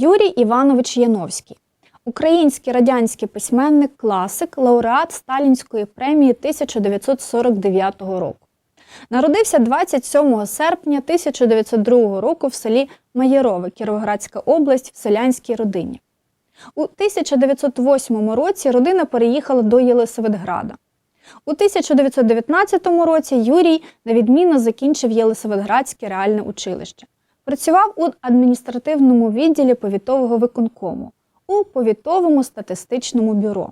Юрій Іванович Яновський, український радянський письменник, класик, лауреат Сталінської премії 1949 року. Народився 27 серпня 1902 року в селі Маєрове, Кіровоградська область, в селянській родині. У 1908 році родина переїхала до Єлисаветграда. У 1919 році Юрій на відміну закінчив Єлисаветградське реальне училище. Працював у адміністративному відділі повітового виконкому у повітовому статистичному бюро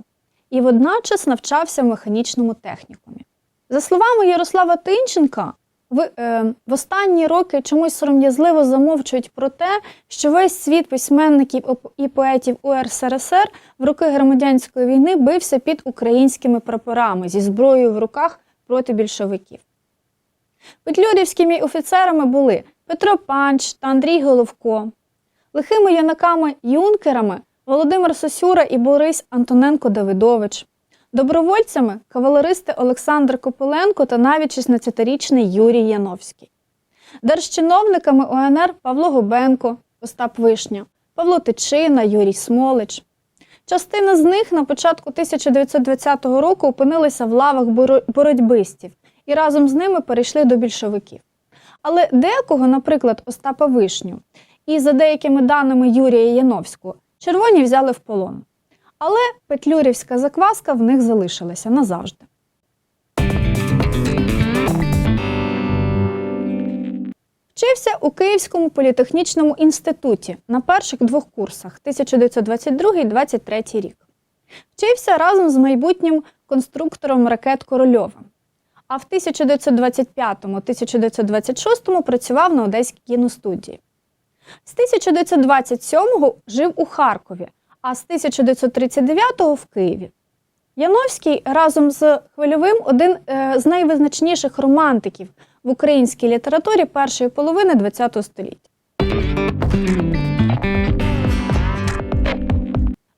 і водночас навчався в механічному технікумі. За словами Ярослава Тинченка, в, е, в останні роки чомусь сором'язливо замовчують про те, що весь світ письменників і поетів УРСРСР в роки громадянської війни бився під українськими прапорами зі зброєю в руках проти більшовиків. Петлюрівськими офіцерами були Петро Панч та Андрій Головко, лихими юнаками-юнкерами Володимир Сосюра і Борис Антоненко Давидович, добровольцями кавалеристи Олександр Копиленко та навіть 16-річний Юрій Яновський, держчиновниками УНР Павло Губенко, Остап Вишня, Павло Тичина, Юрій Смолич. Частина з них на початку 1920 року опинилися в лавах боротьбистів і разом з ними перейшли до більшовиків. Але декого, наприклад, Остапа Вишню, і за деякими даними Юрія Яновського, червоні взяли в полон. Але петлюрівська закваска в них залишилася назавжди. Вчився у Київському політехнічному інституті на перших двох курсах 1922-23 рік. Вчився разом з майбутнім конструктором ракет Корольовим. А в 1925-1926 працював на Одеській кіностудії. З 1927-го жив у Харкові, а з 1939-го в Києві. Яновський разом з Хвильовим один е, з найвизначніших романтиків в українській літературі першої половини ХХ століття.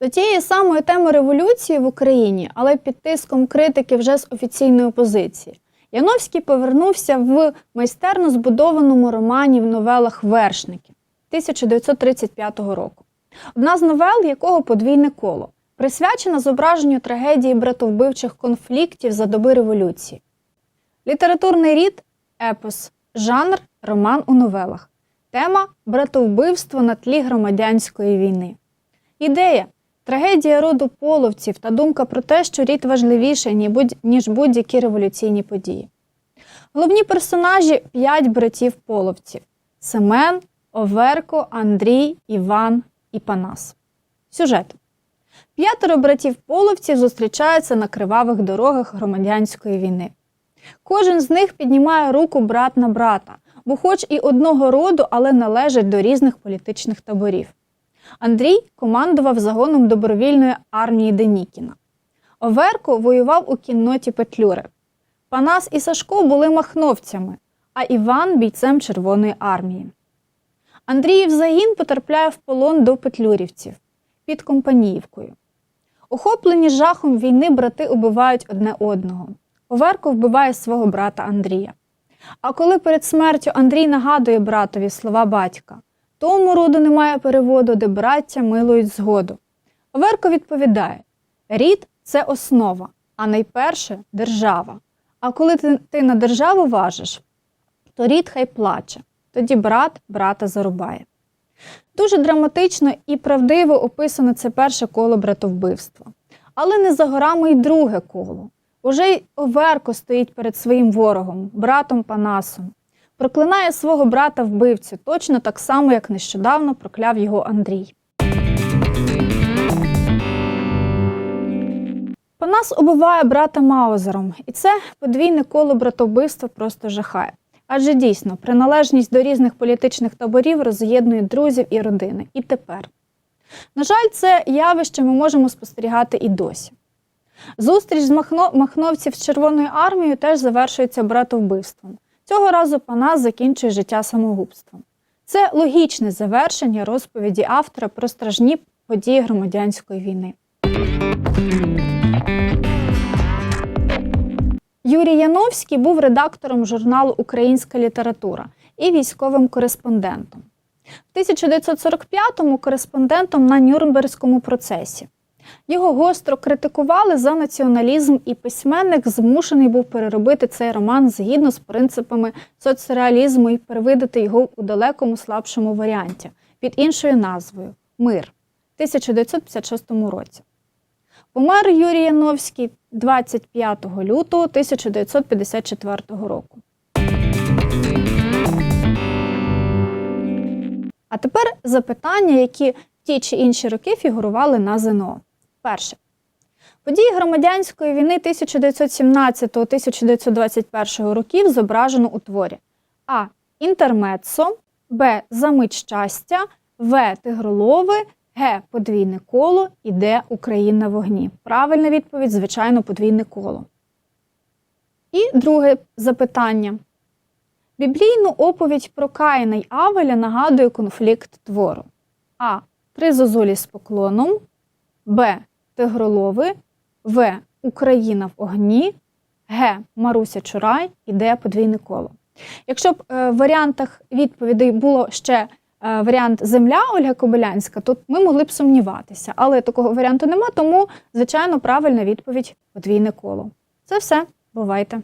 До тієї самої теми революції в Україні, але під тиском критики вже з офіційної позиції, Яновський повернувся в майстерно збудованому романі в новелах Вершники 1935 року. Одна з новел, якого подвійне коло, присвячена зображенню трагедії братовбивчих конфліктів за доби революції. Літературний рід епос, жанр роман у новелах. Тема братовбивство на тлі громадянської війни. Ідея трагедія роду половців та думка про те, що рід будь- ніж будь-які революційні події. Головні персонажі п'ять братів половців: Семен, Оверко, Андрій, Іван і Панас. Сюжет. П'ятеро братів половців зустрічаються на кривавих дорогах громадянської війни. Кожен з них піднімає руку брат на брата, бо хоч і одного роду, але належать до різних політичних таборів. Андрій командував загоном добровільної армії Денікіна. Оверко воював у кінноті Петлюри. Панас і Сашко були махновцями, а Іван бійцем Червоної армії. Андріїв загін потрапляє в полон до петлюрівців під Компаніївкою. Охоплені жахом війни брати убивають одне одного. Оверко вбиває свого брата Андрія. А коли перед смертю Андрій нагадує братові слова батька, тому роду немає переводу, де браття милують згоду. Оверко відповідає: рід це основа, а найперше держава. А коли ти, ти на державу важиш, то рід хай плаче, тоді брат брата зарубає. Дуже драматично і правдиво описано це перше коло братовбивства. Але не за горами й друге коло. Уже й Оверко стоїть перед своїм ворогом, братом Панасом. Проклинає свого брата вбивцю, точно так само, як нещодавно прокляв його Андрій. Панас убиває брата Маузером, і це подвійне коло братовбивства просто жахає. Адже дійсно приналежність до різних політичних таборів роз'єднує друзів і родини. І тепер. На жаль, це явище ми можемо спостерігати і досі. Зустріч з махно... махновців з Червоною армією теж завершується братовбивством. Цього разу Панас закінчує життя самогубством. Це логічне завершення розповіді автора про стражні події громадянської війни. Юрій Яновський був редактором журналу Українська література і військовим кореспондентом. В 1945-му кореспондентом на Нюрнберзькому процесі. Його гостро критикували за націоналізм, і письменник змушений був переробити цей роман згідно з принципами соцреалізму і перевидати його у далекому слабшому варіанті під іншою назвою Мир в 1956 році. Помер Юрій Яновський 25 лютого 1954 року. А тепер запитання, які в ті чи інші роки фігурували на ЗНО. Перше. Події громадянської війни 1917-1921 років зображено у творі А. Інтермецо, Б. Замить щастя, В. Тигролови, Г. Подвійне коло і Д. Україна вогні. Правильна відповідь, звичайно, подвійне коло. І друге запитання. Біблійну оповідь про Каїна й Авеля нагадує конфлікт твору. А. Три зозулі з поклоном, Б. Тигролови, В. Україна в огні, Г. Маруся Чурай і Д. Подвійне коло. Якщо б е, в варіантах відповідей було ще е, варіант Земля Ольга Кобилянська, то ми могли б сумніватися. Але такого варіанту нема, тому, звичайно, правильна відповідь подвійне коло. Це все. Бувайте!